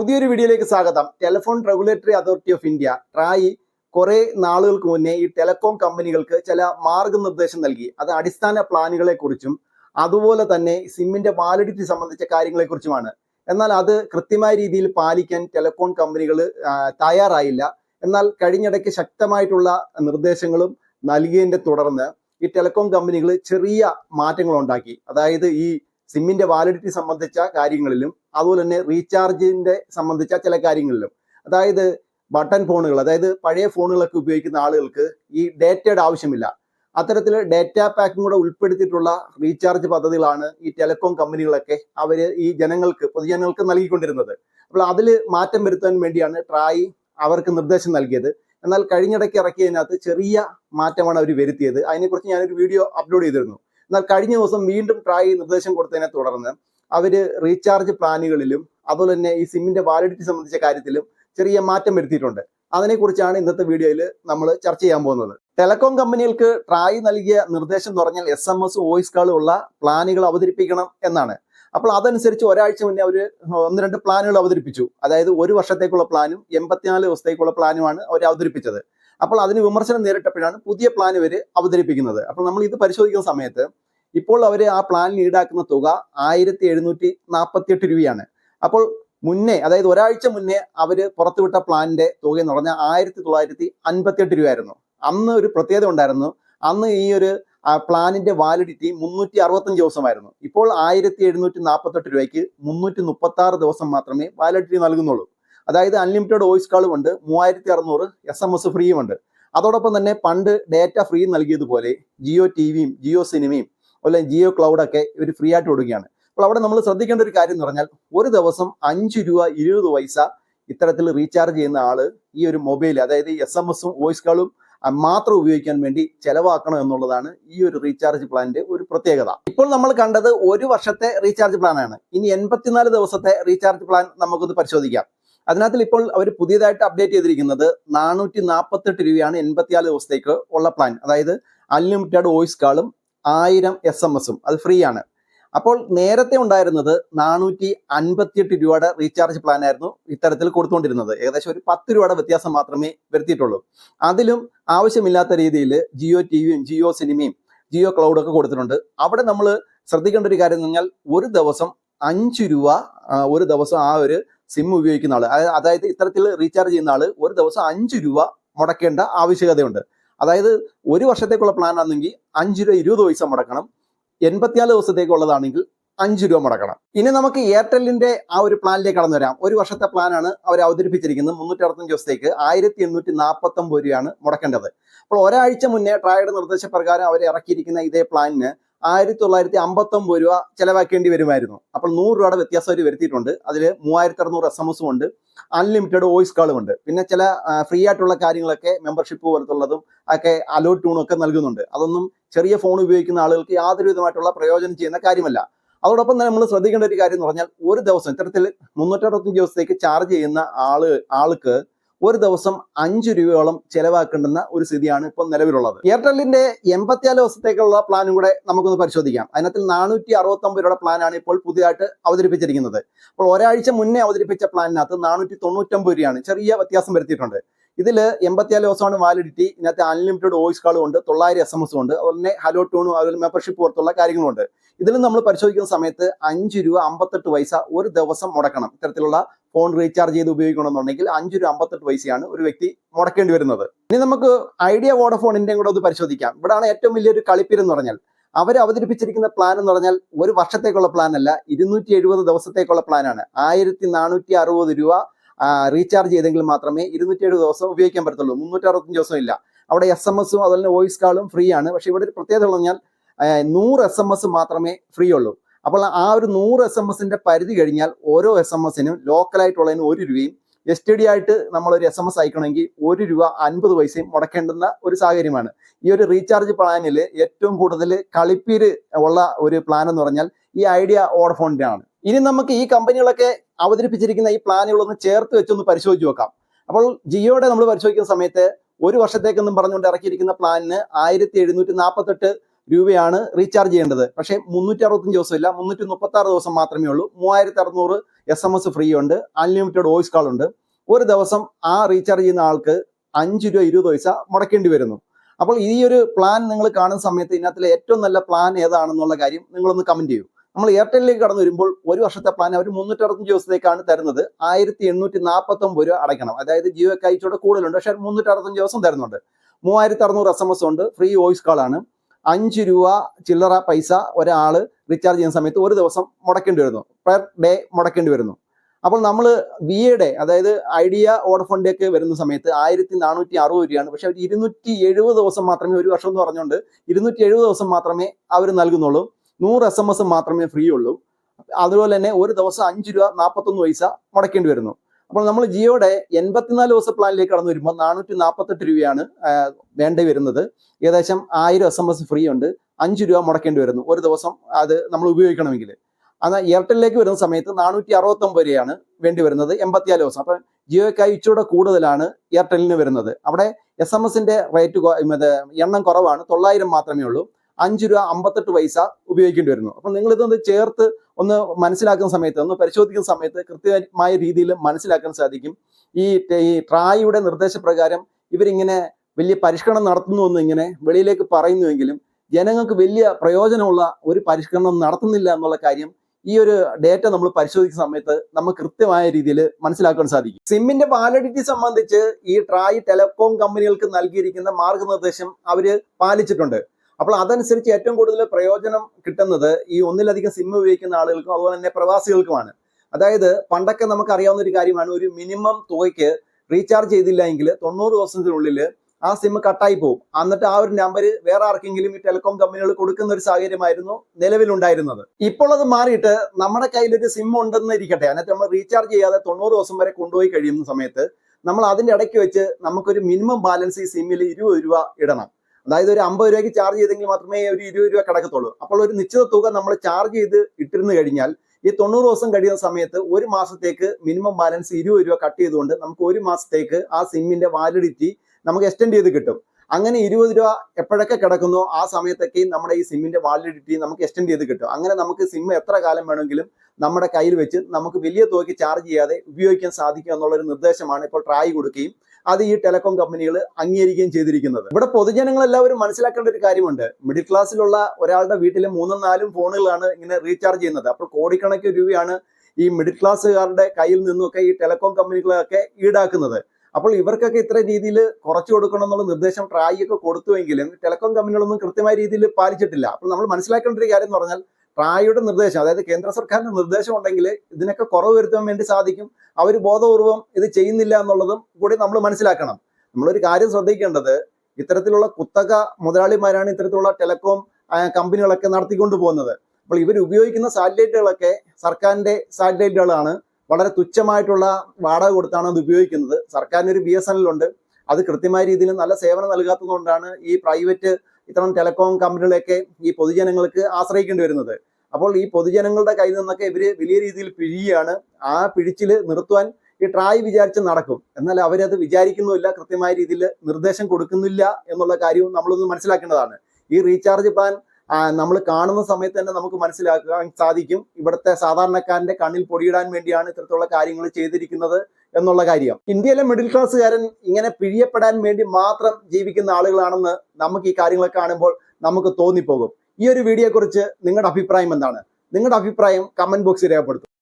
പുതിയൊരു വീഡിയോയിലേക്ക് സ്വാഗതം. Telephone regulatory authority of India TRAI കുറെ നാളുകൾക്ക് മുന്നേ ഈ ടെലികോം കമ്പനികൾക്ക് ചില മാർഗനിർദ്ദേശം നൽകി. അത് അടിസ്ഥാന പ്ലാനുകളെ കുറിച്ചും അതുപോലെ തന്നെ സിമ്മിന്റെ വാലിഡിറ്റി സംബന്ധിച്ച കാര്യങ്ങളെ കുറിച്ചുമാണ്. എന്നാൽ അത് കൃത്യമായ രീതിയിൽ പാലിക്കാൻ ടെലികോം കമ്പനികൾ തയ്യാറായില്ല. എന്നാൽ കഴിഞ്ഞിടയ്ക്ക് ശക്തമായിട്ടുള്ള നിർദ്ദേശങ്ങളും നൽകിയതിന്റെ തുടർന്ന് ഈ ടെലികോം കമ്പനികൾ ചെറിയ മാറ്റങ്ങൾ ഉണ്ടാക്കി അതായത് ഈ സിമ്മിന്റെ വാലിഡിറ്റി സംബന്ധിച്ച കാര്യങ്ങളിലും അതുപോലെ തന്നെ റീചാർജിന്റെ സംബന്ധിച്ച ചില കാര്യങ്ങളിലും. അതായത് ബട്ടൺ ഫോണുകൾ അതായത് പഴയ ഫോണുകളൊക്കെ ഉപയോഗിക്കുന്ന ആളുകൾക്ക് ഈ ഡേറ്റയുടെ ആവശ്യമില്ല. അത്തരത്തിൽ ഡേറ്റ പാക്കും കൂടെ ഉൾപ്പെടുത്തിയിട്ടുള്ള റീചാർജ് പദ്ധതികളാണ് ഈ ടെലികോം കമ്പനികളൊക്കെ അവർ ഈ ജനങ്ങൾക്ക് പൊതുജനങ്ങൾക്ക് നൽകിക്കൊണ്ടിരുന്നത്. അപ്പോൾ അതിൽ മാറ്റം വരുത്താൻ വേണ്ടിയാണ് ട്രായ് അവർക്ക് നിർദ്ദേശം നൽകിയത്. എന്നാൽ കഴിഞ്ഞിടയ്ക്ക് ഇറക്കിയതിനകത്ത് ചെറിയ മാറ്റമാണ് അവർ വരുത്തിയത്. അതിനെക്കുറിച്ച് ഞാനൊരു വീഡിയോ അപ്ലോഡ് ചെയ്തിരുന്നു. എന്നാൽ കഴിഞ്ഞ ദിവസം വീണ്ടും ട്രായ് നിർദ്ദേശം കൊടുത്തതിനെ തുടർന്ന് അവർ റീചാർജ് പ്ലാനുകളിലും അതുപോലെ തന്നെ ഈ സിമ്മിന്റെ വാലിഡിറ്റി സംബന്ധിച്ച കാര്യത്തിലും ചെറിയ മാറ്റം വരുത്തിയിട്ടുണ്ട്. അതിനെക്കുറിച്ചാണ് ഇന്നത്തെ വീഡിയോയിൽ നമ്മൾ ചർച്ച ചെയ്യാൻ പോകുന്നത്. ടെലകോം കമ്പനികൾക്ക് ട്രായ് നൽകിയ നിർദ്ദേശം എന്ന് പറഞ്ഞാൽ S M S voice call ഉള്ള പ്ലാനുകൾ അവതരിപ്പിക്കണം എന്നാണ്. അപ്പോൾ അതനുസരിച്ച് ഒരാഴ്ച മുന്നേ അവർ ഒന്ന് രണ്ട് പ്ലാനുകൾ അവതരിപ്പിച്ചു. അതായത് ഒരു വർഷത്തേക്കുള്ള പ്ലാനും എൺപത്തിനാല് ദിവസത്തേക്കുള്ള പ്ലാനുമാണ് അവർ അവതരിപ്പിച്ചത്. അപ്പോൾ അതിന് വിമർശനം നേരിട്ടപ്പോഴാണ് പുതിയ പ്ലാൻ ഇവർ അവതരിപ്പിക്കുന്നത്. അപ്പോൾ നമ്മൾ ഇത് പരിശോധിക്കുന്ന സമയത്ത് ഇപ്പോൾ അവർ ആ പ്ലാനിൽ ഈടാക്കുന്ന തുക ആയിരത്തി എഴുന്നൂറ്റി നാൽപ്പത്തി എട്ട് രൂപയാണ്. അപ്പോൾ മുന്നേ അതായത് ഒരാഴ്ച മുന്നേ അവർ പുറത്തുവിട്ട പ്ലാനിന്റെ തുക എന്ന് പറഞ്ഞാൽ ആയിരത്തി തൊള്ളായിരത്തി അൻപത്തിയെട്ട് രൂപയായിരുന്നു. അന്ന് ഒരു പ്രത്യേകത ഉണ്ടായിരുന്നു. അന്ന് ഈ ഒരു പ്ലാനിന്റെ വാലിഡിറ്റി മുന്നൂറ്റി അറുപത്തഞ്ച് ദിവസമായിരുന്നു. ഇപ്പോൾ ആയിരത്തി എഴുന്നൂറ്റി നാൽപ്പത്തെട്ട് രൂപയ്ക്ക് മുന്നൂറ്റി മുപ്പത്തി ആറ് ദിവസം മാത്രമേ വാലിഡിറ്റി നൽകുന്നുള്ളൂ. അതായത് അൺലിമിറ്റഡ് വോയിസ് കാളും ഉണ്ട് മൂവായിരത്തി അറുന്നൂറ് എസ് എം എസ് ഫ്രീയും ഉണ്ട്. അതോടൊപ്പം തന്നെ പണ്ട് ഡേറ്റ ഫ്രീ നൽകിയതുപോലെ ജിയോ ടി വിയും ജിയോ സിനിമയും അല്ലെങ്കിൽ ജിയോ ക്ലൗഡൊക്കെ ഇവർ ഫ്രീ ആയിട്ട് കൊടുക്കുകയാണ്. അപ്പോൾ അവിടെ നമ്മൾ ശ്രദ്ധിക്കേണ്ട ഒരു കാര്യം എന്ന് പറഞ്ഞാൽ ഒരു ദിവസം അഞ്ച് രൂപ ഇരുപത് പൈസ ഇത്തരത്തിൽ റീചാർജ് ചെയ്യുന്ന ആൾ ഈ ഒരു മൊബൈൽ അതായത് എസ് എം എസും വോയിസ് കാളും മാത്രം ഉപയോഗിക്കാൻ വേണ്ടി ചെലവാക്കണം എന്നുള്ളതാണ് ഈ ഒരു റീചാർജ് പ്ലാനിന്റെ ഒരു പ്രത്യേകത. ഇപ്പോൾ നമ്മൾ കണ്ടത് ഒരു വർഷത്തെ റീചാർജ് പ്ലാനാണ് ഇനി എൺപത്തിനാല് ദിവസത്തെ റീചാർജ് പ്ലാൻ നമുക്കൊന്ന് പരിശോധിക്കാം. അതിനകത്തിൽ ഇപ്പോൾ അവർ പുതിയതായിട്ട് അപ്ഡേറ്റ് ചെയ്തിരിക്കുന്നത് നാനൂറ്റി നാൽപ്പത്തെട്ട് രൂപയാണ് എൺപത്തിനാല് ദിവസത്തേക്ക് ഉള്ള പ്ലാൻ അതായത് അൺലിമിറ്റഡ് വോയിസ് കാളും ആയിരം എസ് എം എസും അത് ഫ്രീ ആണ്. അപ്പോൾ നേരത്തെ ഉണ്ടായിരുന്നത് നാനൂറ്റി അൻപത്തിയെട്ട് രൂപയുടെ റീചാർജ് പ്ലാൻ ആയിരുന്നു ഇത്തരത്തിൽ കൊടുത്തുകൊണ്ടിരുന്നത്. ഏകദേശം ഒരു പത്ത് രൂപയുടെ വ്യത്യാസം മാത്രമേ വരുത്തിയിട്ടുള്ളൂ. അതിലും ആവശ്യമില്ലാത്ത രീതിയിൽ ജിയോ ടി വിയും ജിയോ സിനിമയും ജിയോ ക്ലൗഡൊക്കെ കൊടുത്തിട്ടുണ്ട്. അവിടെ നമ്മൾ ശ്രദ്ധിക്കേണ്ട ഒരു കാര്യം എന്ന് പറഞ്ഞാൽ ഒരു ദിവസം അഞ്ച് രൂപ ഒരു ദിവസം ആ ഒരു സിം ഉപയോഗിക്കുന്ന ആൾ. അതായത് ഇത്തരത്തിൽ റീചാർജ് ചെയ്യുന്ന ആൾ ഒരു ദിവസം അഞ്ച് രൂപ മുടക്കേണ്ട ആവശ്യകതയുണ്ട്. അതായത് ഒരു വർഷത്തേക്കുള്ള പ്ലാൻ ആണെങ്കിൽ അഞ്ച് രൂപ ഇരുപത് പൈസ മുടക്കണം. എൺപത്തിനാല് ദിവസത്തേക്കുള്ളതാണെങ്കിൽ അഞ്ച് രൂപ മുടക്കണം. ഇനി നമുക്ക് എയർടെല്ലിന്റെ ആ ഒരു പ്ലാനിലേക്ക് കടന്നു വരാം. ഒരു വർഷത്തെ പ്ലാനാണ് അവർ അവതരിപ്പിച്ചിരിക്കുന്നത്. മുന്നൂറ്റി അറുപത്തഞ്ച് ദിവസത്തേക്ക് ആയിരത്തി എണ്ണൂറ്റി നാൽപ്പത്തൊമ്പത് രൂപയാണ് മുടക്കേണ്ടത്. അപ്പോൾ ഒരാഴ്ച മുന്നേ ട്രായുടെ നിർദ്ദേശപ്രകാരം അവർ ഇറക്കിയിരിക്കുന്ന ഇതേ പ്ലാനിന് ആയിരത്തി തൊള്ളായിരത്തി അമ്പത്തി ഒമ്പത് രൂപ ചെലവാക്കേണ്ടി വരുമായിരുന്നു. അപ്പോൾ നൂറ് രൂപയുടെ വ്യത്യാസം അവർ വരുത്തിയിട്ടുണ്ട്. അതിൽ മൂവായിരത്തി അറുന്നൂറ് എസ് എം എസും ഉണ്ട്. അൺലിമിറ്റഡ് വോയിസ് കാളും ഉണ്ട്. പിന്നെ ചില ഫ്രീ ആയിട്ടുള്ള കാര്യങ്ങളൊക്കെ മെമ്പർഷിപ്പ് പോലത്തുള്ളതും ഒക്കെ അലോട്ട് ട്യൂണും ഒക്കെ നൽകുന്നുണ്ട്. അതൊന്നും ചെറിയ ഫോൺ ഉപയോഗിക്കുന്ന ആളുകൾക്ക് യാതൊരു വിധമായിട്ടുള്ള പ്രയോജനം ചെയ്യുന്ന കാര്യമല്ല. അതോടൊപ്പം തന്നെ നമ്മൾ ശ്രദ്ധിക്കേണ്ട ഒരു കാര്യം എന്ന് പറഞ്ഞാൽ ഒരു ദിവസം ഇത്തരത്തിൽ മുന്നൂറ്ററുപത്തഞ്ച് ദിവസത്തേക്ക് ചാർജ് ചെയ്യുന്ന ആൾ ആൾക്ക് ഒരു ദിവസം അഞ്ച് രൂപയോളം ചെലവാക്കേണ്ടുന്ന ഒരു സ്ഥിതിയാണ് ഇപ്പം നിലവിലുള്ളത്. എയർടെല്ലിന്റെ എൺപത്തിനാല് ദിവസത്തേക്കുള്ള പ്ലാനും കൂടെ നമുക്കൊന്ന് പരിശോധിക്കാം. അതിനകത്ത് നാനൂറ്റി അറുപത്തി ഒമ്പത് രൂപയുടെ പ്ലാനാണ് ഇപ്പോൾ പുതിയതായിട്ട് അവതരിപ്പിച്ചിരിക്കുന്നത്. അപ്പോൾ ഒരാഴ്ച മുന്നേ അവതരിപ്പിച്ച പ്ലാനിനകത്ത് നാനൂറ്റി തൊണ്ണൂറ്റൊമ്പത് രൂപയാണ് ചെറിയ വ്യത്യാസം വരുത്തിയിട്ടുണ്ട്. ഇതിൽ എൺപത്തിനാല് ദിവസമാണ് വാലിഡിറ്റി ഇതിനകത്ത് അൺലിമിറ്റഡ് വോയിസ് കാളും ഉണ്ട് തൊള്ളായിരം എസ് എം എസും ഉണ്ട് അതുപോലെ തന്നെ ഹലോ ടൂണും അതുപോലെ മെമ്പർഷിപ്പ് പുറത്തുള്ള കാര്യങ്ങളുണ്ട്. ഇതിൽ നമ്മൾ പരിശോധിക്കുന്ന സമയത്ത് അഞ്ച് രൂപ അമ്പത്തെട്ട് പൈസ ഒരു ദിവസം മുടക്കണം. ഇത്തരത്തിലുള്ള ഫോൺ റീചാർജ് ചെയ്ത് ഉപയോഗിക്കണമെന്നുണ്ടെങ്കിൽ അഞ്ച് രൂപ അമ്പത്തെട്ട് പൈസയാണ് ഒരു വ്യക്തി മുടക്കേണ്ടി വരുന്നത്. ഇനി നമുക്ക് ഐഡിയ വോഡഫോണിന്റെയും കൂടെ ഒന്ന് പരിശോധിക്കാം. ഇവിടാണ് ഏറ്റവും വലിയൊരു കളിപ്പിരെന്ന് പറഞ്ഞാൽ. അവർ അവതരിപ്പിച്ചിരിക്കുന്ന പ്ലാൻ എന്ന് പറഞ്ഞാൽ ഒരു വർഷത്തേക്കുള്ള പ്ലാൻ അല്ല ഇരുന്നൂറ്റി എഴുപത് ദിവസത്തേക്കുള്ള പ്ലാനാണ് ആയിരത്തി നാനൂറ്റി അറുപത് രൂപ റീചാർജ് ചെയ്തെങ്കിൽ മാത്രമേ ഇരുന്നൂറ്റി എഴുപത് ദിവസം ഉപയോഗിക്കാൻ പറ്റത്തുള്ളൂ. മുന്നൂറ്റി അറുപത്തഞ്ച് ദിവസം ഇല്ല അവിടെ എസ് എം എസും അതുപോലെ തന്നെ വോയിസ് കാളും ഫ്രീ ആണ്. പക്ഷേ ഇവിടെ ഒരു പ്രത്യേകത എന്ന് പറഞ്ഞാൽ നൂറ് എസ് എം എസ് മാത്രമേ ഫ്രീ ഉള്ളൂ. അപ്പോൾ ആ ഒരു നൂറ് എസ് എം എസിന്റെ പരിധി കഴിഞ്ഞാൽ ഓരോ എസ് എം എസിനും ലോക്കലായിട്ടുള്ളതിന് ഒരു രൂപയും എസ് ടി ഡി ആയിട്ട് നമ്മൾ ഒരു എസ് എം എസ് അയക്കണമെങ്കിൽ ഒരു രൂപ അൻപത് പൈസയും മുടക്കേണ്ടുന്ന ഒരു സാഹചര്യമാണ്. ഈ ഒരു റീചാർജ് പ്ലാനിൽ ഏറ്റവും കൂടുതൽ കളിപ്പീര് ഉള്ള ഒരു പ്ലാൻ എന്ന് പറഞ്ഞാൽ ഈ ഐഡിയ ഓഡഫോണിന്റെ ആണ് ഇനി നമുക്ക് ഈ കമ്പനികളൊക്കെ അവതരിപ്പിച്ചിരിക്കുന്ന ഈ പ്ലാനുകളൊന്ന് ചേർത്ത് വെച്ചൊന്ന് പരിശോധിച്ച് നോക്കാം. അപ്പോൾ ജിയോയുടെ നമ്മൾ പരിശോധിക്കുന്ന സമയത്ത് ഒരു വർഷത്തേക്കെന്നും പറഞ്ഞുകൊണ്ട് ഇറക്കിയിരിക്കുന്ന പ്ലാനിന് ആയിരത്തി എഴുന്നൂറ്റി നാൽപ്പത്തെട്ട് രൂപയാണ് റീചാർജ് ചെയ്യേണ്ടത്. പക്ഷേ മുന്നൂറ്റി അറുപത്തഞ്ച് ദിവസം ഇല്ല മുന്നൂറ്റി മുപ്പത്തി ആറ് ദിവസം മാത്രമേ ഉള്ളൂ. മൂവായിരത്തി അറുന്നൂറ് എസ് എം എസ് ഫ്രീ ഉണ്ട്. അൺലിമിറ്റഡ് വോയിസ് കാൾ ഉണ്ട്. ഒരു ദിവസം ആ റീചാർജ് ചെയ്യുന്ന ആൾക്ക് അഞ്ച് രൂപ ഇരുപത് പൈസ മുടക്കേണ്ടി വരുന്നു. അപ്പോൾ ഈ ഒരു പ്ലാൻ നിങ്ങൾ കാണുന്ന സമയത്ത് ഇതിനകത്തിലെ ഏറ്റവും നല്ല പ്ലാൻ ഏതാണെന്നുള്ള കാര്യം നിങ്ങളൊന്ന് കമന്റ് ചെയ്യൂ. നമ്മൾ എയർടെല്ലിലേക്ക് കടന്നു വരുമ്പോൾ ഒരു വർഷത്തെ പ്ലാൻ അവർ മുന്നൂറ്റി അറുപത്തഞ്ച് ദിവസത്തേക്കാണ് തരുന്നത്. ആയിരത്തി എണ്ണൂറ്റി നാൽപ്പത്തി ഒമ്പത് രൂപ അടയ്ക്കണം. അതായത് ജിയോക്ക് അയച്ചോടെ കൂടുതലുണ്ട്. പക്ഷേ മുന്നൂറ്റി അറുപത്തഞ്ച് ദിവസം തരുന്നുണ്ട്. മൂവായിരത്തി അറുന്നൂറ് എസ് എം എസ് ഉണ്ട്. ഫ്രീ വോയിസ് കാൾ ആണ്. അഞ്ച് രൂപ ചില്ലറ പൈസ ഒരാൾ റീചാർജ് ചെയ്യുന്ന സമയത്ത് ഒരു ദിവസം മുടക്കേണ്ടി വരുന്നു. പെർ ഡേ മുടക്കേണ്ടി വരുന്നു. അപ്പോൾ നമ്മൾ വി എയുടെ അതായത് ഐഡിയ ഓഡഫോണിന്റെ ഒക്കെ വരുന്ന സമയത്ത് ആയിരത്തി നാനൂറ്റി അറുപത് രൂപയാണ്. പക്ഷെ അവർ ഇരുന്നൂറ്റി എഴുപത് ദിവസം മാത്രമേ ഒരു വർഷം എന്ന് പറഞ്ഞുകൊണ്ട് ഇരുന്നൂറ്റി എഴുപത് ദിവസം മാത്രമേ അവർ നൽകുന്നുള്ളൂ. നൂറ് എസ് എം എസ് മാത്രമേ ഫ്രീ ഉള്ളൂ. അതുപോലെ തന്നെ ഒരു ദിവസം അഞ്ച് രൂപ നാൽപ്പത്തൊന്ന് പൈസ മുടക്കേണ്ടി വരുന്നു. അപ്പോൾ നമ്മൾ ജിയോയുടെ എൺപത്തിനാല് ദിവസ പ്ലാനിലേക്ക് കടന്നു വരുമ്പോൾ നാനൂറ്റി നാൽപ്പത്തെട്ട് രൂപയാണ് വേണ്ടി വരുന്നത്. ഏകദേശം ആയിരം എസ് എം എസ് ഫ്രീ ഉണ്ട്. അഞ്ച് രൂപ മുടക്കേണ്ടി വരുന്നു ഒരു ദിവസം അത് നമ്മൾ ഉപയോഗിക്കണമെങ്കിൽ. എന്നാൽ എയർടെല്ലിലേക്ക് വരുന്ന സമയത്ത് നാനൂറ്റി അറുപത്തൊമ്പത് രൂപയാണ് വേണ്ടി വരുന്നത് എൺപത്തിനാല് ദിവസം. അപ്പം ജിയോയ്ക്കായി ഇച്ചിരൂടെ കൂടുതലാണ് എയർടെല്ലിന് വരുന്നത്. അവിടെ എസ് എം എസിന്റെ റേറ്റ് എണ്ണം കുറവാണ്. തൊള്ളായിരം മാത്രമേ ഉള്ളൂ. അഞ്ച് രൂപ അമ്പത്തെട്ട് പൈസ ഉപയോഗിക്കേണ്ടി വരുന്നു. അപ്പം നിങ്ങൾ ഇതൊന്ന് ചേർത്ത് ഒന്ന് മനസ്സിലാക്കുന്ന സമയത്ത് ഒന്ന് പരിശോധിക്കുന്ന സമയത്ത് കൃത്യമായ രീതിയിൽ മനസ്സിലാക്കാൻ സാധിക്കും. ഈ ഈ ട്രായിയുടെ നിർദ്ദേശപ്രകാരം ഇവരിങ്ങനെ വലിയ പരിഷ്കരണം നടത്തുന്നു എന്ന് ഇങ്ങനെ വെളിയിലേക്ക് പറയുന്നുവെങ്കിലും ജനങ്ങൾക്ക് വലിയ പ്രയോജനമുള്ള ഒരു പരിഷ്കരണം നടത്തുന്നില്ല എന്നുള്ള കാര്യം ഈ ഒരു ഡേറ്റ നമ്മൾ പരിശോധിക്കുന്ന സമയത്ത് നമുക്ക് കൃത്യമായ രീതിയിൽ മനസ്സിലാക്കാൻ സാധിക്കും. സിമ്മിന്റെ വാലിഡിറ്റി സംബന്ധിച്ച് ഈ ട്രായ് ടെലികോം കമ്പനികൾക്ക് നൽകിയിരിക്കുന്ന മാർഗനിർദ്ദേശം അവർ പാലിച്ചിട്ടുണ്ട്. അപ്പോൾ അതനുസരിച്ച് ഏറ്റവും കൂടുതൽ പ്രയോജനം കിട്ടുന്നത് ഈ ഒന്നിലധികം സിം ഉപയോഗിക്കുന്ന ആളുകൾക്കും അതുപോലെ തന്നെ പ്രവാസികൾക്കുമാണ്. അതായത് പണ്ടൊക്കെ നമുക്ക് അറിയാവുന്ന ഒരു കാര്യമാണ് ഒരു മിനിമം തുകയ്ക്ക് റീചാർജ് ചെയ്തില്ല എങ്കിൽ തൊണ്ണൂറ് ദിവസത്തിനുള്ളിൽ ആ സിം കട്ടായി പോകും. എന്നിട്ട് ആ ഒരു നമ്പർ വേറെ ആർക്കെങ്കിലും ഈ ടെലികോം കമ്പനികൾ കൊടുക്കുന്ന ഒരു സാഹചര്യമായിരുന്നു നിലവിലുണ്ടായിരുന്നത്. ഇപ്പോൾ അത് മാറിയിട്ട് നമ്മുടെ കയ്യിൽ ഒരു സിം ഉണ്ടെന്ന് ഇരിക്കട്ടെ അതിനകത്ത് നമ്മൾ റീചാർജ് ചെയ്യാതെ തൊണ്ണൂറ് ദിവസം വരെ കൊണ്ടുപോയി കഴിയുന്ന സമയത്ത് നമ്മൾ അതിന്റെ ഇടയ്ക്ക് വെച്ച് നമുക്കൊരു മിനിമം ബാലൻസ് ഈ സിമ്മിൽ ഇരുപത് രൂപ ഇടണം. അതായത് ഒരു അമ്പത് രൂപയ്ക്ക് ചാർജ് ചെയ്തെങ്കിൽ മാത്രമേ ഒരു ഇരുപത് രൂപ കിടക്കത്തുള്ളൂ. അപ്പോൾ ഒരു നിശ്ചിത തുക നമ്മൾ ചാർജ് ചെയ്ത് ഇട്ടിരുന്നു കഴിഞ്ഞാൽ ഈ തൊണ്ണൂറ് ദിവസം കഴിയുന്ന സമയത്ത് ഒരു മാസത്തേക്ക് മിനിമം ബാലൻസ് ഇരുപത് രൂപ കട്ട് ചെയ്തുകൊണ്ട് നമുക്ക് ഒരു മാസത്തേക്ക് ആ സിമ്മിന്റെ വാലിഡിറ്റി നമുക്ക് എക്സ്റ്റെൻഡ് ചെയ്ത് കിട്ടും. അങ്ങനെ ഇരുപത് രൂപ എപ്പോഴൊക്കെ കിടക്കുന്നോ ആ സമയത്തൊക്കെയും നമ്മുടെ ഈ സിമ്മിന്റെ വാലിഡിറ്റി നമുക്ക് എക്സ്റ്റെൻഡ് ചെയ്ത് കിട്ടും. അങ്ങനെ നമുക്ക് സിം എത്ര കാലം വേണമെങ്കിലും നമ്മുടെ കയ്യിൽ വെച്ച് നമുക്ക് വലിയ തുകയ്ക്ക് ചാർജ് ചെയ്യാതെ ഉപയോഗിക്കാൻ സാധിക്കും എന്നുള്ളൊരു നിർദ്ദേശമാണ് ഇപ്പോൾ ട്രായ് കൊടുക്കുകയും അത് ഈ ടെലികോം കമ്പനികൾ അംഗീകരിക്കുകയും ചെയ്തിരിക്കുന്നത്. ഇവിടെ പൊതുജനങ്ങൾ എല്ലാവരും മനസ്സിലാക്കേണ്ട ഒരു കാര്യമുണ്ട്. മിഡിൽ ക്ലാസ്സിലുള്ള ഒരാളുടെ വീട്ടിൽ മൂന്നും നാലും ഫോണുകളാണ് ഇങ്ങനെ റീചാർജ് ചെയ്യുന്നത്. അപ്പോൾ കോടിക്കണക്കിന് രൂപയാണ് ഈ മിഡിൽ ക്ലാസ്സുകാരുടെ കയ്യിൽ നിന്നൊക്കെ ഈ ടെലികോം കമ്പനികളൊക്കെ ഈടാക്കുന്നത്. അപ്പോൾ ഇവർക്കൊക്കെ ഇത്ര രീതിയിൽ കുറച്ചു കൊടുക്കണം എന്നുള്ള നിർദ്ദേശം ട്രായി ഒക്കെ കൊടുത്തുവെങ്കിലും ടെലികോം കമ്പനികളൊന്നും കൃത്യമായ രീതിയിൽ പാലിച്ചിട്ടില്ല. അപ്പോൾ നമ്മൾ മനസ്സിലാക്കേണ്ട ഒരു കാര്യം എന്ന് പറഞ്ഞാൽ ട്രായിയുടെ നിർദ്ദേശം അതായത് കേന്ദ്ര സർക്കാരിന്റെ നിർദ്ദേശം ഉണ്ടെങ്കിൽ ഇതിനൊക്കെ കുറവ് വരുത്താൻ വേണ്ടി സാധിക്കും. അവർ ബോധപൂർവം ഇത് ചെയ്യുന്നില്ല എന്നുള്ളതും കൂടി നമ്മൾ മനസ്സിലാക്കണം. നമ്മളൊരു കാര്യം ശ്രദ്ധിക്കേണ്ടത് ഇത്തരത്തിലുള്ള കുത്തക മുതലാളിമാരാണ് ഇത്തരത്തിലുള്ള ടെലികോം കമ്പനികളൊക്കെ നടത്തിക്കൊണ്ട് പോകുന്നത്. അപ്പോൾ ഇവർ ഉപയോഗിക്കുന്ന സാറ്റലൈറ്റുകളൊക്കെ സർക്കാരിന്റെ സാറ്റലൈറ്റുകളാണ്. വളരെ തുച്ഛമായിട്ടുള്ള വാടക കൊടുത്താണ് അത് ഉപയോഗിക്കുന്നത്. സർക്കാരിന് ഒരു ബി എസ് എൻ എൽ ഉണ്ട്. അത് കൃത്യമായ രീതിയിൽ നല്ല സേവനം നൽകാത്തതുകൊണ്ടാണ് ഈ പ്രൈവറ്റ് ഇത്തരം ടെലികോം കമ്പനികളെയൊക്കെ ഈ പൊതുജനങ്ങൾക്ക് ആശ്രയിക്കേണ്ടി വരുന്നത്. അപ്പോൾ ഈ പൊതുജനങ്ങളുടെ കയ്യിൽ നിന്നൊക്കെ ഇവർ വലിയ രീതിയിൽ പിഴിയാണ് ആ പിഴിച്ചിൽ നിർത്തുവാൻ ഈ ട്രായ് വിചാരിച്ച് നടക്കും. എന്നാൽ അവരത് വിചാരിക്കുന്നുമില്ല കൃത്യമായ രീതിയിൽ നിർദ്ദേശം കൊടുക്കുന്നില്ല എന്നുള്ള കാര്യവും നമ്മളൊന്ന് മനസ്സിലാക്കേണ്ടതാണ്. ഈ റീചാർജ് പ്ലാൻ നമ്മൾ കാണുന്ന സമയത്ത് തന്നെ നമുക്ക് മനസ്സിലാക്കാൻ സാധിക്കും. ഇവിടുത്തെ സാധാരണക്കാരന്റെ കണ്ണിൽ പൊടിയിടാൻ വേണ്ടിയാണ് ഇത്തരത്തിലുള്ള കാര്യങ്ങൾ ചെയ്തിരിക്കുന്നത്. എന്നുള്ള കാര്യം. ഇന്ത്യയിലെ മിഡിൽ ക്ലാസ്സുകാരൻ ഇങ്ങനെ പിഴിയപ്പെടാൻ വേണ്ടി മാത്രം ജീവിക്കുന്ന ആളുകളാണെന്ന് നമുക്ക് ഈ കാര്യങ്ങൾ കാണുമ്പോൾ നമുക്ക് തോന്നിപ്പോകും. ഈ ഒരു വീഡിയോയെക്കുറിച്ച് നിങ്ങളുടെ അഭിപ്രായം എന്താണ്? നിങ്ങളുടെ അഭിപ്രായം കമന്റ് ബോക്സിൽ രേഖപ്പെടുത്തും